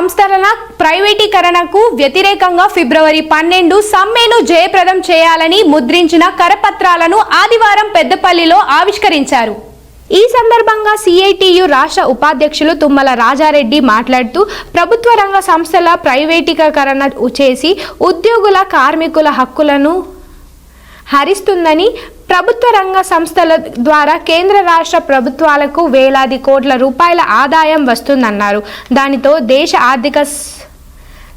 సంస్థల ప్రైవేటీకరణకు వ్యతిరేకంగా ఫిబ్రవరి పన్నెండు సమ్మెను జయప్రదం చేయాలని ముద్రించిన కరపత్రాలను ఆదివారం పెద్దపల్లిలో ఆవిష్కరించారు. ఈ సందర్భంగా సిఐటియు రాష్ట్ర ఉపాధ్యక్షులు తుమ్మల రాజారెడ్డి మాట్లాడుతూ ప్రభుత్వ రంగ సంస్థల ప్రైవేటీకరణ చేసి ఉద్యోగుల కార్మికుల హక్కులను హరిస్తుందని ప్రభుత్వ రంగ సంస్థల ద్వారా కేంద్ర రాష్ట్ర ప్రభుత్వాలకు వేలాది కోట్ల రూపాయల ఆదాయం వస్తుందన్నారు. దానితో దేశ ఆర్థిక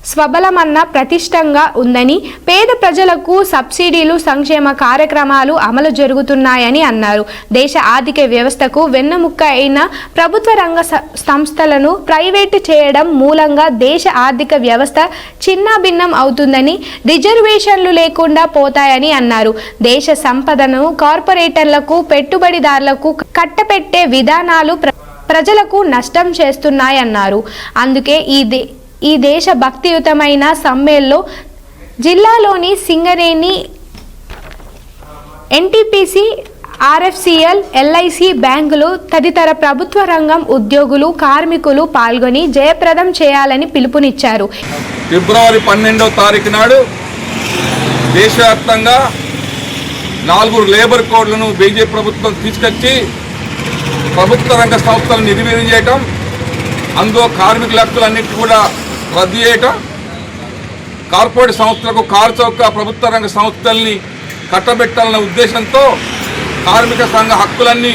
స్వబలమన్న ప్రతిష్టంగా ఉందని పేద ప్రజలకు సబ్సిడీలు సంక్షేమ కార్యక్రమాలు అమలు జరుగుతున్నాయని అన్నారు. దేశ ఆర్థిక వ్యవస్థకు వెన్నెముక్క అయిన ప్రభుత్వ రంగ స- సంస్థలను ప్రైవేటు చేయడం మూలంగా దేశ ఆర్థిక వ్యవస్థ చిన్నాభిన్నం అవుతుందని రిజర్వేషన్లు లేకుండా పోతాయని అన్నారు. దేశ సంపదను కార్పొరేటర్లకు పెట్టుబడిదారులకు కట్టపెట్టే విధానాలు ప్ర- ప్రజలకు నష్టం చేస్తున్నాయన్నారు. అందుకే ఈ ఈ దేశ భక్తియుతమైన సమ్మెల్లో జిల్లాలోని సింగరేణి ఎన్టీపీసీ ఆర్ఎఫ్సిఎల్ ఎల్ఐసి బ్యాంకులు తదితర ప్రభుత్వ రంగం ఉద్యోగులు కార్మికులు పాల్గొని జయప్రదం చేయాలని పిలుపునిచ్చారు. ఫిబ్రవరి పన్నెండవ తారీఖు నాడు దేశవ్యాప్తంగా నాలుగు లేబర్ కోడ్లను బీజేపీ ప్రభుత్వం తీసుకొచ్చి ప్రభుత్వ రంగ సంస్థలను నిర్వీర్యం చేయటం అందులో కార్మికుల హక్కులన్నిటి కూడా రద్దు చేయటం కార్పొరేట్ సంస్థలకు కారు చౌక ప్రభుత్వ రంగ సంస్థల్ని కట్టబెట్టాలన్న ఉద్దేశంతో కార్మిక సంఘ హక్కులన్నీ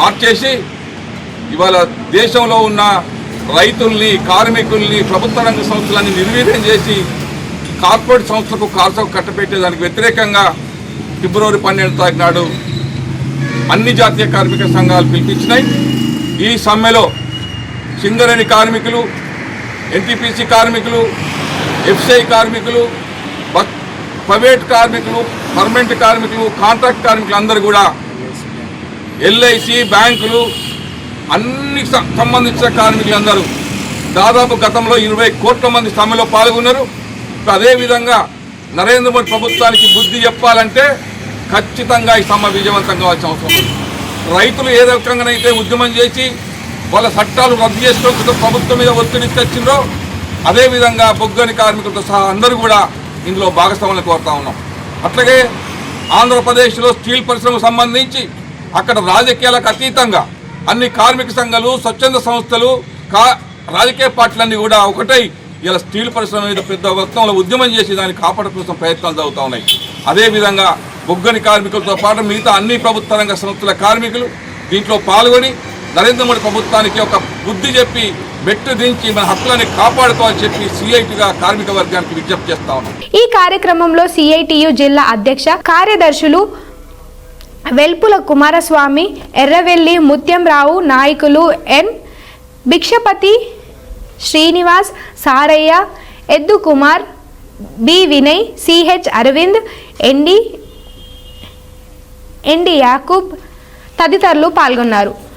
మార్చేసి ఇవాళ దేశంలో ఉన్న రైతుల్ని కార్మికుల్ని ప్రభుత్వ రంగ సంస్థలన్నీ నిర్వీర్యం చేసి కార్పొరేట్ సంస్థలకు కార్సకు కట్టబెట్టేదానికి వ్యతిరేకంగా ఫిబ్రవరి పన్నెండు తారీఖు నాడు అన్ని జాతీయ కార్మిక సంఘాలు పిలిపించినాయి. ఈ సమ్మెలో సింగరేణి కార్మికులు ఎన్టీపీసీ కార్మికులు ఎఫ్సిఐ కార్మికులు ప్రైవేట్ కార్మికులు పర్మనెంట్ కార్మికులు కాంట్రాక్ట్ కార్మికులు అందరూ కూడా ఎల్ఐసి బ్యాంకులు అన్ని సంబంధించిన సంబంధించిన కార్మికులందరూ దాదాపు గతంలో ఇరవై కోట్ల మంది సమ్మెలో పాల్గొన్నారు. అదేవిధంగా నరేంద్ర మోడీ ప్రభుత్వానికి బుద్ధి చెప్పాలంటే ఖచ్చితంగా ఈ సమ్మె విజయవంతం కావాల్సిన అవసరం రైతులు ఏ రకంగానైతే ఉద్యమం చేసి వాళ్ళ చట్టాలు రద్దు చేసుకోవడంతో ప్రభుత్వం మీద ఒత్తిడి తెచ్చిందో అదేవిధంగా బొగ్గని కార్మికులతో సహా అందరూ కూడా ఇందులో భాగస్వాములు కోరుతా ఉన్నాం. అట్లాగే ఆంధ్రప్రదేశ్లో స్టీల్ పరిశ్రమకు సంబంధించి అక్కడ రాజకీయాలకు అతీతంగా అన్ని కార్మిక సంఘాలు స్వచ్ఛంద సంస్థలు కా రాజకీయ పార్టీలన్నీ కూడా ఒకటై ఇలా స్టీల్ పరిశ్రమ మీద పెద్ద మొత్తంలో ఉద్యమం చేసి దాన్ని కాపాడ కోసం ప్రయత్నాలు జరుగుతూ ఉన్నాయి. అదేవిధంగా బొగ్గని కార్మికులతో పాటు మిగతా అన్ని ప్రభుత్వ రంగ సంస్థల కార్మికులు దీంట్లో పాల్గొని నరేంద్ర మోడీ ప్రభుత్వానికి ఒక బుద్ధి చెప్పి మెట్టు దించి మన హక్కులని కాపాడుకోవాలని చెప్పి సిఐటిగా కార్మిక వర్గానికి విజ్ఞప్తి చేస్తా ఉన్నాం. ఈ కార్యక్రమంలో సిఐటియు జిల్లా అధ్యక్ష కార్యదర్శులు వెల్పుల కుమారస్వామి ఎర్రవెల్లి ముత్యంరావు నాయకులు ఎన్ భిక్షపతి శ్రీనివాస్ సారయ్య ఎద్దు Kumar B Vinay CH Aravind MD MD Yakub తదితరులు పాల్గొన్నారు.